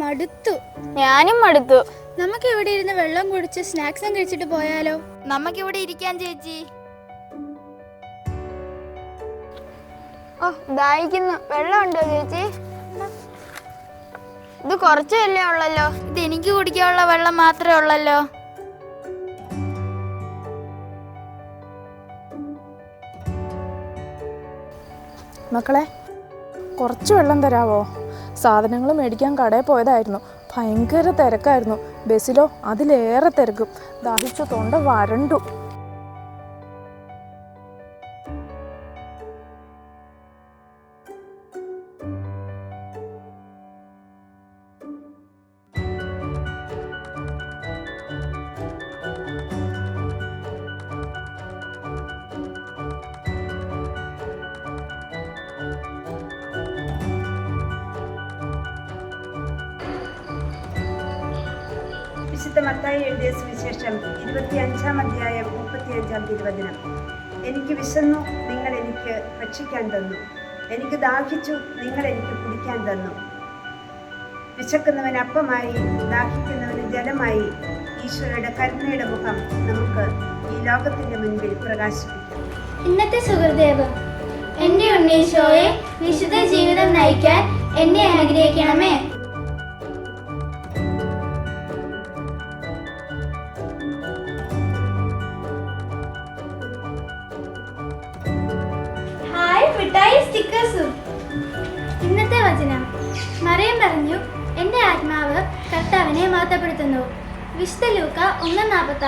മടുത്തു. ഞാനും മടുത്തു. നമുക്ക് ഇവിടെ ഇരുന്ന് വെള്ളം കുടിച്ച് സ്നാക്സും കഴിച്ചിട്ട് പോയാലോ? നമുക്ക് ഇവിടെ ഇരിക്കാൻ ചേച്ചി. ഓ ദാഹിക്കുന്നു. വെള്ളമുണ്ടോ ചേച്ചി? ഇത് കുറച്ചല്ലേ ഉള്ളല്ലോ? ഇത് എനിക്ക് കുടിക്കാനുള്ള വെള്ളം മാത്രമേ ഉള്ളല്ലോ. മക്കളെ കുറച്ച് വെള്ളം തരാവോ? സാധനങ്ങൾ മേടിക്കാൻ കടയിൽ പോയതായിരുന്നു. ഭയങ്കര തിരക്കായിരുന്നു. ബസ്സിലോ അതിലേറെ തിരക്കും. ദാഹിച്ചു തൊണ്ട വരണ്ടു. വിശുദ്ധ മത്തായി എഴുതിയ സുവിശേഷം ഇരുപത്തിയഞ്ചാം അധ്യായം മുപ്പത്തിയഞ്ചാം തിരുവചനം. എനിക്ക് വിശന്നു നിങ്ങൾ എനിക്ക് ഭക്ഷിക്കാൻ തന്നു. എനിക്ക് ദാഹിച്ചു നിങ്ങൾ എനിക്ക് കുടിക്കാൻ തന്നു. വിശക്കുന്നവന് അപ്പമായി ദാഹിക്കുന്നവന് ജലമായി ഈശോയുടെ കരുണയുടെ മുഖം നമുക്ക് ഈ ലോകത്തിന്റെ മുൻപിൽ പ്രകാശിപ്പിക്കാം. ഇന്നത്തെ സുഹൃദേവ് എന്റെ ഉണ്ണീശോയെ വിശുദ്ധ ജീവിതം നയിക്കാൻ എന്നെ അനുഗ്രഹിക്കണമേ. സ്റ്റിക്കേഴ്സും ഇന്നത്തെ വചനം. മറിയം പറഞ്ഞു എന്റെ ആത്മാവ് കർത്താവിനെ മാറ്റപ്പെടുത്തുന്നു വിശുദ്ധ ലൂക്ക ഒന്ന് നാൽപ്പത്തി